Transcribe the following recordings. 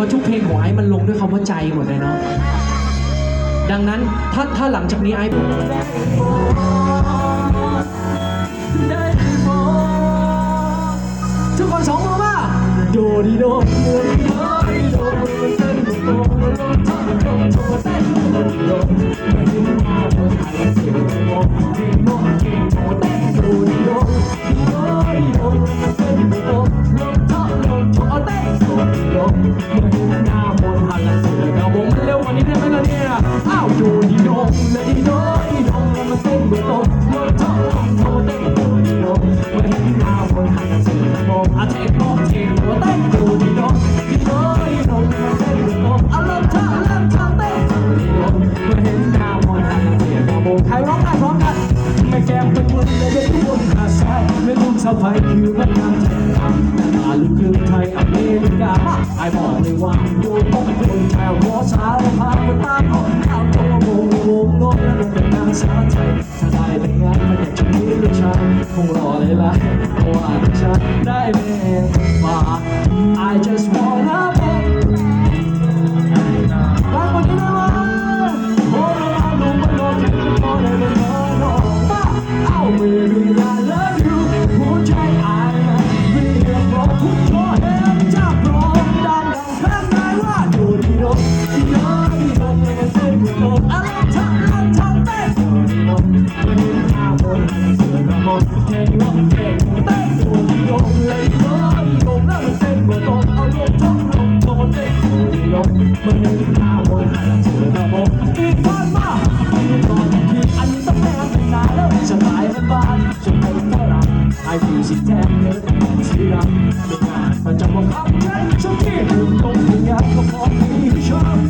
ว่าทุกเพลงของไอซ์มันลงด้วยคำว่าใจหมดเลยเนาะ ดังนั้นถ้าถ้าหลังจากนี้ไอซ์ทุกคนสองมืป่ะโดดีโด เข้าไปคิวมันยังจะทำแต่มาลูกครึ่งไทยอเมริกาไอบอกเลยว่าโยนต้องคนแถวรอช้าแล้วพาไปตามออกตามตัวงงงงงลแล้วมัเป็นนางสาวไทยถ้าได้แต่งงานมันอยากจะมีลูกชายคงรอเลยละเพราะว่าลูกชายได้แม่มา I just một trên góc kề tay xuống ôm lấy vơi cùng ra mình xem vừa tốt ở luôn trong lòng tôi đây rồi đâu mình như ta một chỉ là một khi thôi mà còn khi anh tóc em thì lá lớn trở lại hơn bạn chẳng thấy thơ ai vì chỉ thêm nhớ em chỉ lắm được mà và trong một khắc chết khi đừng công nhận không có ý chăng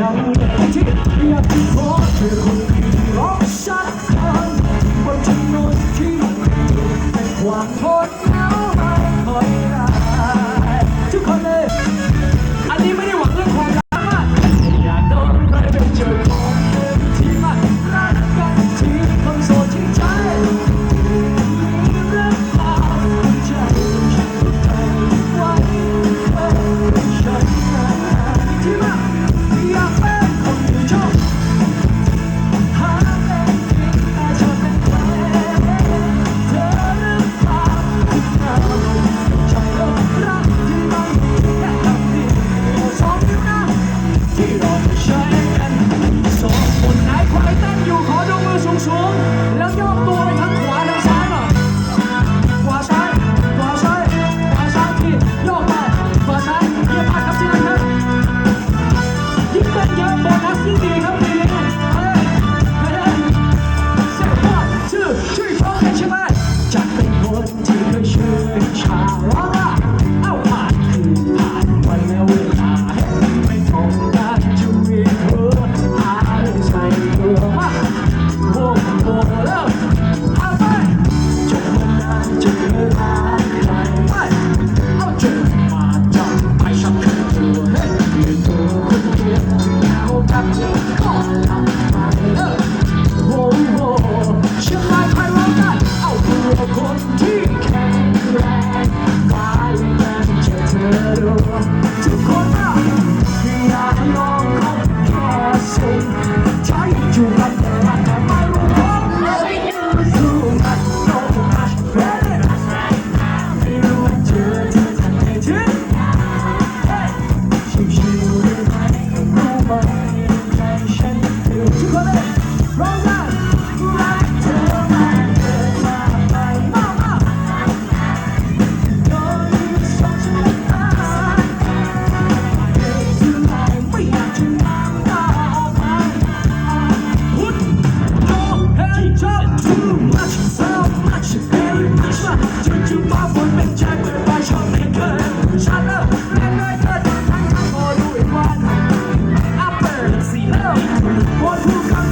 ยังที่อยากขอเธอคนดีที่รักฉัน What will come?